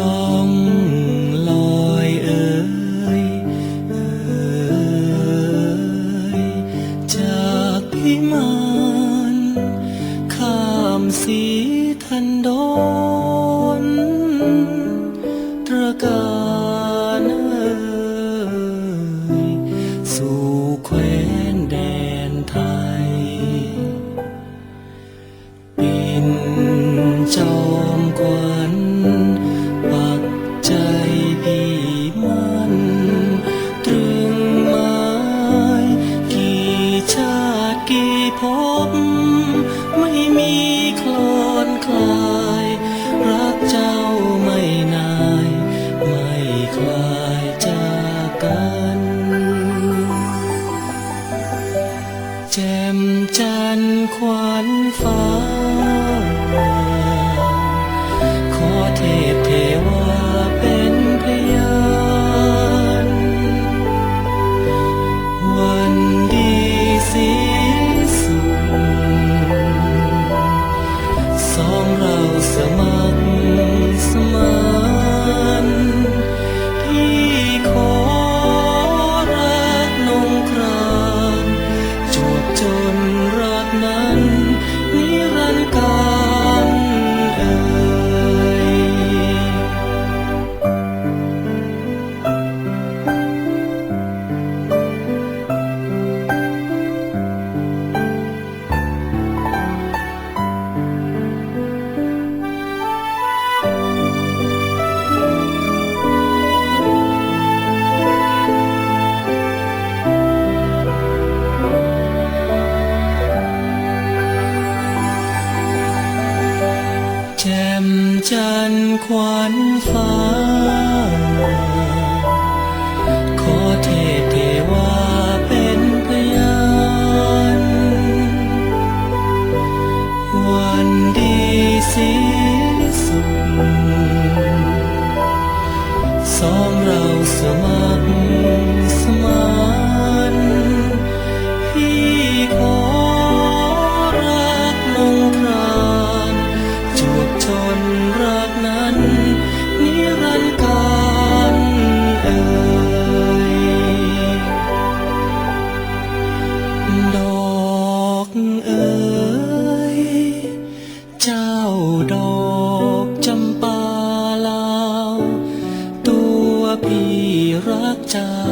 ล่องลอยเอ่ยเอ่ยจากพิมานข้ามสีทันดอนตระการเอ่ยสู่แคว้นแดนไทยปิ่นจอ พบ ไม่มีคลอนคลาย รักเจ้าไม่นาย ไม่คลายจากกัน แจ่มจันทร์ขวัญฟ้า เร ขวัญฟ้า ขอเทพเทวาเป็นพยาน วันดีสีสุขสองเราสมัครสมานพี่ขอ อกจำปาลาว ตัวพี่รักเจ้า